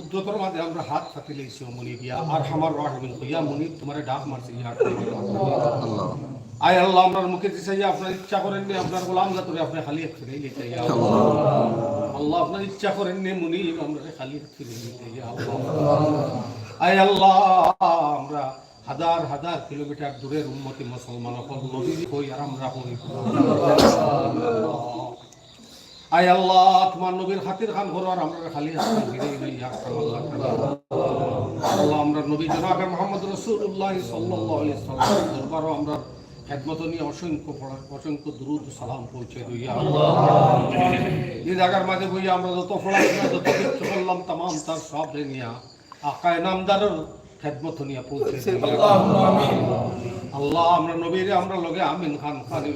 কুদ্রতর মাঝে আমরা হাত ফাতে লেছি মনি দিয়া। আর আমার রাহিমিন কইয়া, মনি, তোমারে ডাক মারছে আয় আল্লাহ আপনার মুখে দিছে আপনার ইচ্ছা করেন নি, আপনার গোলাম জাতরে আপনি খালি এক ফিরে নিতে আল্লাহ, আপনার ইচ্ছা করেন নি, মুনি, আমরা খালি এক ফিরে নিতে আয় আল্লাহ, আমরা হাজার হাজার কিলোমিটার দূরের উন্মতি মুসলমান হল, নবী হই আর আমরা হই? আয় আল্লাহ তোমার নবীর খাতির খান করো আর আমরা খালি আল্লাহ আমরা নবী মোহাম্মদ রসুল্লাহ দরবারও আমরা খেদমত নিয়ে অসংখ্য পড়া- অসংখ্য দুরুদ সালাম পৌঁছে এই জায়গার মাঝে বইয়া আমরা যত পড়াশোনা যত কিছু করলাম তাম তার সব নিয়া আকায় নামদারের খেদমত নিয়ে পৌঁছে আল্লাহ। আমরা নবীর আমরা লগে আমিন খান খানি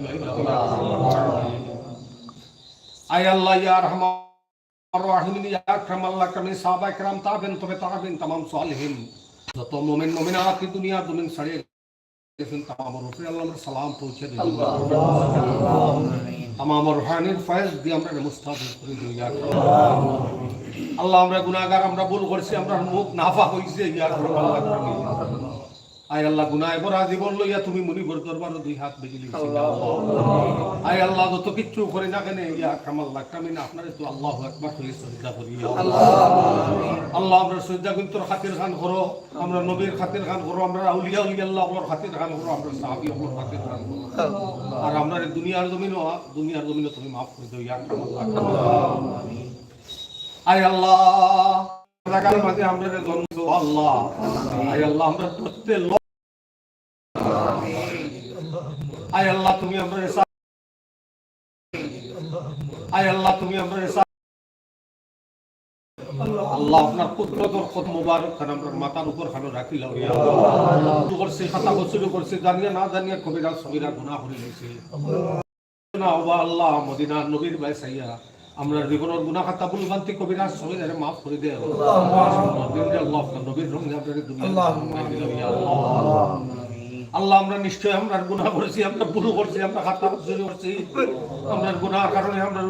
আয় আল্লাহ ইয়া রহমান রাহিমিন ইয়া আকরাম আল্লাহ কামি সাহাবা کرام তাবেন তবে তাবেন तमाम সালেহিন। যত মুমিন মুমিনাত কি দুনিয়া দুনিয়া ছাড়িয়ে গেছেন तमाम রূপে আল্লাহ আমরা সালাম পৌঁছে দিন। আল্লাহ। तमाम রুহানির ফয়েজ দিয়ে আমরা মুস্তাফিজ করে দিই ইয়া আল্লাহ আমরা গুনাহগার আমরা ভুল করছি আমরা মুখ নাফা হইছে ইয়া আল্লাহ আয় আল্লাহ গুনায় বরা জীবন লইয়া তুমি মুনিবর দরবারও দুই হাত বেজি লিখছি আয় আল্লাহ যত কিচ্ছু করি না কেন ইয়া কামাল্লাহ কামিন আপনার তো আল্লাহ একবার হয়ে শ্রদ্ধা করি। আল্লাহ। আমরা শ্রদ্ধা কিন্তু খাতির খান করো আমরা নবীর খাতির খান করো আমরা আউলিয়া উলিয়া আল্লাহ ওর খাতির খান করো আমরা সাহাবি ওর খাতির খান করো। আর আমরা দুনিয়ার জমিনও দুনিয়ার জমিনও তুমি মাফ করে দাও ইয়া আমরা জন্ম আল্লাহ। আয় আল্লাহ। আমরা আয় আল্লাহ উপর খানো রাখি লাও ইয়া আল্লাহ। করছি, খাতা শুরু করছি, জানিয়ে না জানিয়ে কবিরা সবিরা গুনাহ করে লইছি না, ওবা আল্লাহ, মদিনার নবীর ভাই সাইয়া আমরা জীবনের গুনাহ খাতা ভুল ভ্রান্তি কবিরা সবিরা মাফ করে দে আল্লাহ নবীর রঙে আপনার আল্লাহ, আমরা নিশ্চয় আমরা গুনাহ করেছি, আমরা ভুল করছি, আমরা খাতা শুরু করছি। আমরা গুনাহর কারণে আমরা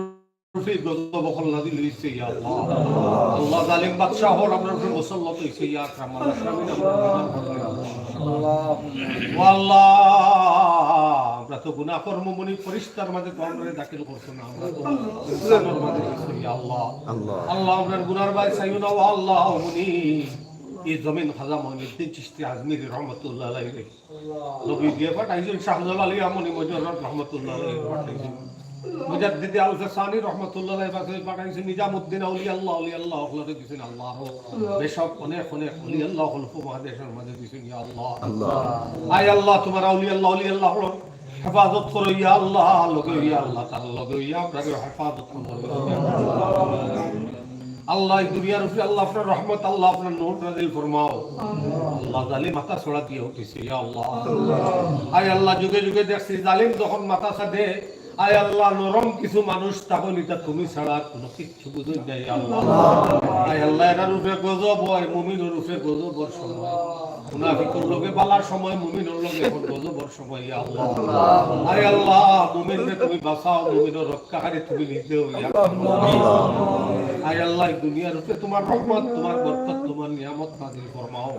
আল্লাহ। আমরা তো গুনাহ কর্ম মনি পরিষ্কার মাঝে তো আমরা দাখিল করছ না আমরা তো আল্লাহ। আল্লাহ। আল্লাহ। আপনার গুনার ভাই সাইও না ও আল্লাহ মুনি। এই জমিন খাজা মহিনুদ্দিন চিশতি আজমিরি রহমতুল্লাহ আলাইহি। নবী দিয়ে পাঠাইছেন শাহজালাল আলী আমনি মজরুর রহমতুল্লাহ আলাইহি পাঠাইছেন। মুজাদ্দিদ আল ফসানি রহমতুল্লাহ আলাইহি পাঠাইছেন নিজামউদ্দিন আউলিয়া আল্লাহ আল্লাহ দিছেন আল্লাহ। বেশক অনেক অনেক আউলিয়া আল্লাহ হল মহাদেশের মাঝে দিছেন ইয়া আল্লাহ। আল্লাহ। আয় আল্লাহ তোমার আউলিয়া আল্লাহ আল্লাহ হেফাজত করো ইয়া আল্লাহ লগে ইয়া আল্লাহ তার লগে ইয়া আপনাকে হেফাজত আল্লাহ দুনিয়ার উপরে আল্লাহ আপনার রহমত, আল্লাহ আপনার নূর নাজিল ফরমাও। আল্লাহ জালিম মাথা ছড়া দিয়ে উঠেছে, ইয়া আল্লাহ। আয় আল্লাহ, যুগে যুগে দেখছি জালিম যখন মাথা সাধে আয় আল্লাহ, নরম কিছু মানুষ তুমি ছাড়া কোনো কিচ্ছু আল্লাহ। আয় আল্লাহ, এটার রূপে গজব হয়, মুমিনের রূপে গজবর সময় মুনাফিকুর লগে বালার সময় মুমিনের লগে গজবর সময় ইয়া আল্লাহ। আয় আল্লাহ মুমিনকে তুমি বাঁচাও মুমিনের রক্ষাকারী তুমি নিজে ইয়া আয় আল্লাহ। দুনিয়ার উপরে তোমার রহমত তোমার বরকত তোমার নিয়ামত নাজিল ফরমাও।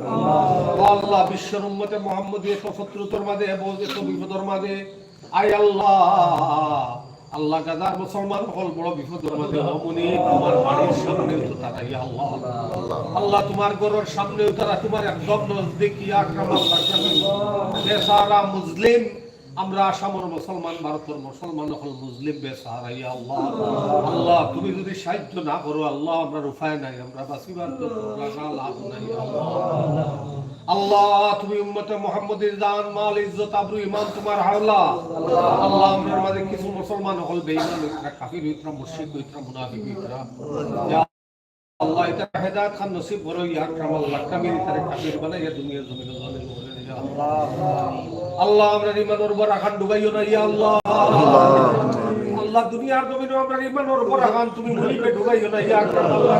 আল্লাহ। বিশ্বের উম্মতে মুহাম্মদী শত্রুতার মাঝে এবং এত মাঝে আয় আল্লাহ। আল্লাহ গাজার মুসলমান হল বড় বিপদের অমনি তোমার বাড়ির তো আল্লাহ। আল্লাহ, তোমার ঘরের সামনে তারা তোমার একদম নজদিক আকরাম বেসারা মুসলিম, আমরা আসামের মুসলমান, ভারতের মুসলমান হল মুসলিম বেসারা ইয়া আল্লাহ। আল্লাহ, তুমি যদি সাহায্য না করো, আল্লাহ, আমরা উপায় নাই, আমরা বাঁচিবার তো লাভ নাই আল্লাহ। আল্লাহ, তুমি উম্মতে মুহাম্মদের দান মাল, ইজ্জত, আবরু ইমান তোমার হাওলা। আল্লাহ আমরার মাঝে কিছু মুসলমান হল, বেঈমান হইতরা কাফির হইতরা মুশরিক হইতরা মুনাফিক হইতরা আল্লাহ, এটা হেদায়েত খান নসিব করো ইয়া কামিল তারে কাফির বানাইয়া দুনিয়ার জমিনে জালিম করে ইয়া আল্লাহ। আল্লাহ, আমরা ইমানের উপর রাখান ডুবাইও না, ইয়া আল্লাহ। আল্লাহ, দুনিয়ার জমিনে আমরা ইমানের উপর রাখান তুমি মুলিবে ডুবাইও না, ইয়া আল্লাহ।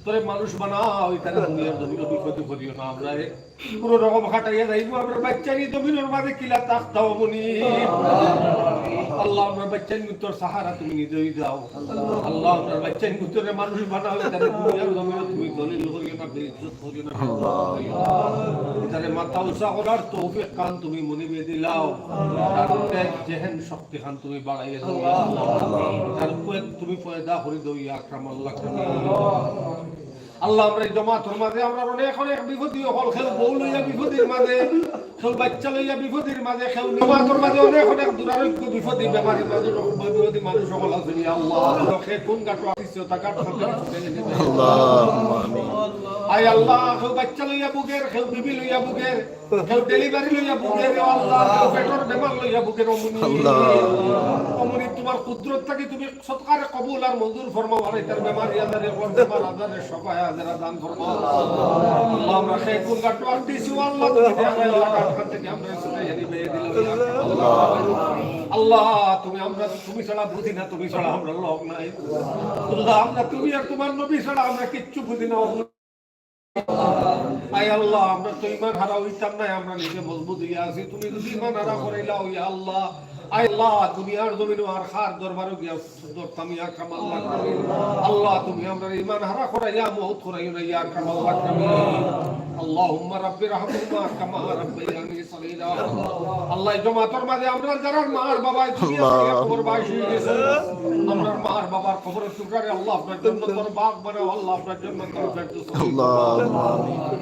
তোরে মানুষ বানাও, এখানে দুনিয়ার জমিন বিপদে করিও না আমরা রে। কোনো রকম খাটাইয়া যাইব আপনার বাচ্চাই জমিনের মাঝে কিলা তাক দাও মনি আল্লাহ আপনার বাচ্চাই তোর সাহারা তুমি নিজেই দাও। আল্লাহ আপনার বাচ্চাই তোরে মানুষ বানাও, এখানে দুনিয়ার জমিন তুমি দলিল করিও না, বেইজ্জত করিও না এখানে মাথা উঁচা করার তৌফিক কান তুমি মনে বেয়ে দিলাও। তার জেহেন শক্তি খান তুমি বাড়াইয়া দাও। তার তুমি পয়দা করে দাও, ইয়া আকরাম আল্লাহ আল্লাহ আমরা জমা জমাতর মাঝে আমরা অনেক অনেক বিভূতি হল খেল বউ লইয়া বিভূতির মাঝে। খেল বাচ্চা লইয়া বিপদীর মাঝে খেল জমাতর মাঝে অনেক অনেক দুরারোগ্য বিপদী বেমারি মাঝে বিপদী মানুষ সকল আছে। আল্লাহ। সে কোন গাটো আসিস তা গাট আয় আল্লাহ কেউ বাচ্চা লইয়া বুকের কেউ বিবি লইয়া বুকের কেউ ডেলিভারি লইয়া বুকের আল্লাহ কেউ পেটর বেমার লইয়া বুকের অমনি অমনি তোমার কুদরত থাকি তুমি সৎকারে কবুল আর মঞ্জুর ফরমাও আর এটার বেমারি কোন বেমার আজারে সবাই আজারা দান ফরমাও আল্লাহ। আমরা কোন গাটো আর আল্লাহ। আল্লাহ, তুমি আমরা, তুমি ছাড়া বুঝি না, তুমি ছাড়া আমরা লোক নাই। আল্লাহ, আমরা তুমি আর তোমার নবী ছাড়া আমরা কিচ্ছু বুঝি না আল্লাহ, আমরা তো ইমান হারা হইতাম না, আমরা নিজে মজবুত হইয়া আছি। তুমি যদি ইমান হারা করাইলা ওই আল্লাহ। আল্লাহ দুনিয়ার জমিন আর খার দরবারও গিয়া ধরতাম ইয়া কামাল লাগামি আল্লাহ তুমি আমরা ইমান হারা করাইয়া মহৎ করাইও না ইয়া কামাল লাগামি اللهم رب رحمهما كما ربياني صغيرا আল্লাহ জমাতর মাঝে আমরা যারা মার বাবা দুনিয়া থেকে কবর বাস হয়ে গেছে আমরা মার বাবার কবরের টুকরারে আল্লাহ আপনার জন্য তোর বাগ বানাও আল্লাহ আপনার জন্য তোর ফেরদৌস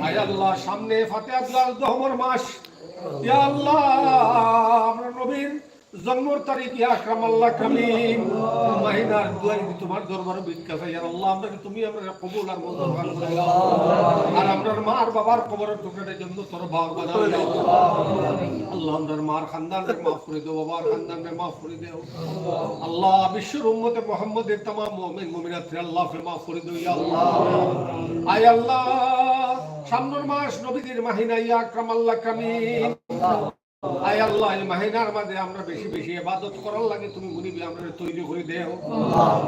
আয় আল্লাহ সামনে ফাতিহা দুয়ার দহমর মাস ইয়া আল্লাহ আমরা নবীর জন্মর তারিখ আকরাম আল্লাহ কামিম মাহিনার দুয়ারি কি তোমার দরবারে ভিক্ষা চাই? আর আল্লাহ আপনাকে তুমি আমরা কবুল আর মঞ্জুর করে আর আপনার মা আর বাবার কবরের টুকরাটার জন্য তোর বাবা বানাও আল্লাহ আপনার মার খানদানকে মাফ করে দাও, বাবার খানদানকে মাফ করে দাও। আল্লাহ বিশ্বের উম্মতে মোহাম্মদের তামাম মুমিন মুমিনাত্রে আল্লাহ ফে মাফ করে দাও, ইয়া আল্লাহ। আয় আল্লাহ, সামনের মাস নবীদের মাহিনা, ইয়া আকরাম আল্লাহ কামিম আয় আল্লাহ মাহিনার মাঝে আমরা বেশি বেশি ইবাদত করার লাগে তুমি মুনিবি আমরা তৈরি করে দেও।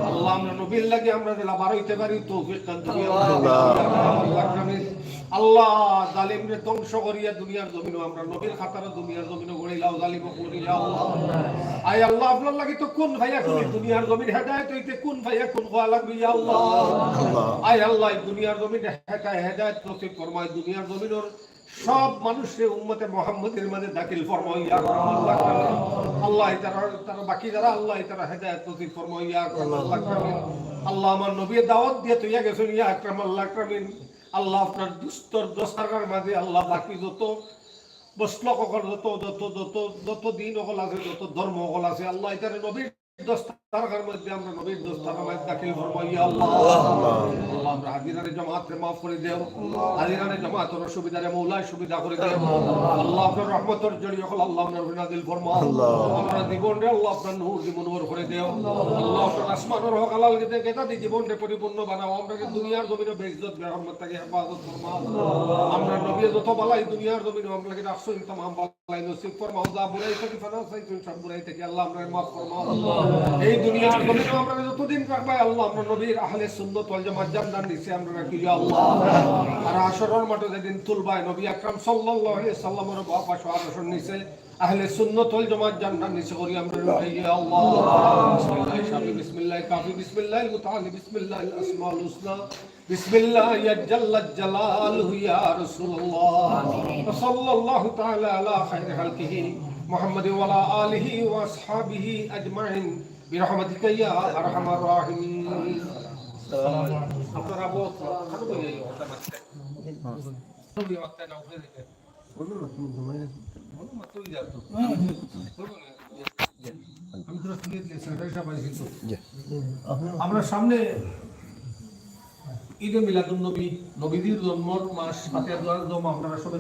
আল্লাহ আমরা নবীর লাগে আমরা দিলা বার হইতে পারি তৌফিক দান তুমি আল্লাহ। জালিমরে ধ্বংস করিয়া দুনিয়ার জমিনও আমরা নবীর খাতার দুনিয়ার জমিনও গড়িলাও জালিম আল্লাহ আয় আল্লাহ আপনার লাগে তো কোন ভাইয়া তুমি দুনিয়ার জমিন হেদায়েত হইতে কোন ভাইয়া কোন হওয়া লাগবে ইয়া আল্লাহ? আয় আল্লাহ দুনিয়ার জমিন হেদায়েত নসিব ফরমায় দুনিয়ার জমিনের সব মানুষকে উম্মতে মোহাম্মদের মাঝে দাখিল ফরমাইয়া আল্লাহ তারা তারা বাকি যারা আল্লাহ তারা হেদায়েত নসিব ফরমাইয়া আল্লাহ আমার নবী দাওয়াত দিয়ে তুইয়া গেছেন ইয়া আকরাম আল্লাহ আকরামিন। আল্লাহ আপনার দুস্তর দস্তারকার মাঝে আল্লাহ বাকি যত বসলক যত যত যত যত দিন অকল আছে, যত ধর্ম অকল আছে, আল্লাহ এটারে নবীর দস্তারখার মধ্যে আমরা নবীর দস্তারখানায় দাখিল ফরমাই আল্লাহ। আল্লাহ। আমরা হাজিরানে জামাতকে মাফ করে পরিপূর্ণ বানাও। আমরা দুনিয়ার জমিনে বেইজ্জত বেহরমত আমরা নবী যত বালাই দুনিয়ার জমিনে আমরা এই দুনিয়ার জমিনে আমরা যতদিন রাখবাই আল্লাহ আমরা নবীর আহলে সুন্নাত ওয়াল জামাত জান্নাত নিচে আমরা রাখি ইয়া আল্লাহ। আর আসরের মাঠে যেদিন তুলবাই নবী আকরাম সাল্লাল্লাহু আলাইহি সাল্লামের বাবা আসর নিচে আহলে সুন্নাত ওয়াল জামাত জান্নাত নিচে করি আমরা রাখি ইয়া আল্লাহ বিসমিল্লাহ শাফি বিসমিল্লাহ কাফি বিসমিল্লাহ মুতাআলি বিসমিল্লাহ আসমাউল হুসনা بسم الله يا جل جلاله يا رسول الله وصلى الله تعالى على خير خلقه محمد وعلى آله وأصحابه أجمعين برحمتك يا أرحم الراحمين আপনারা বহুত ভালো করে এই কথা মানতে তুমি ওয়াক্তা নাও করে দিতে বলো না তুমি ঘুমাই বলো আমরা সামনে ঈদে মিলাদুল নবী নবীদের জন্ম মাস হাতে দম আপনারা সবাই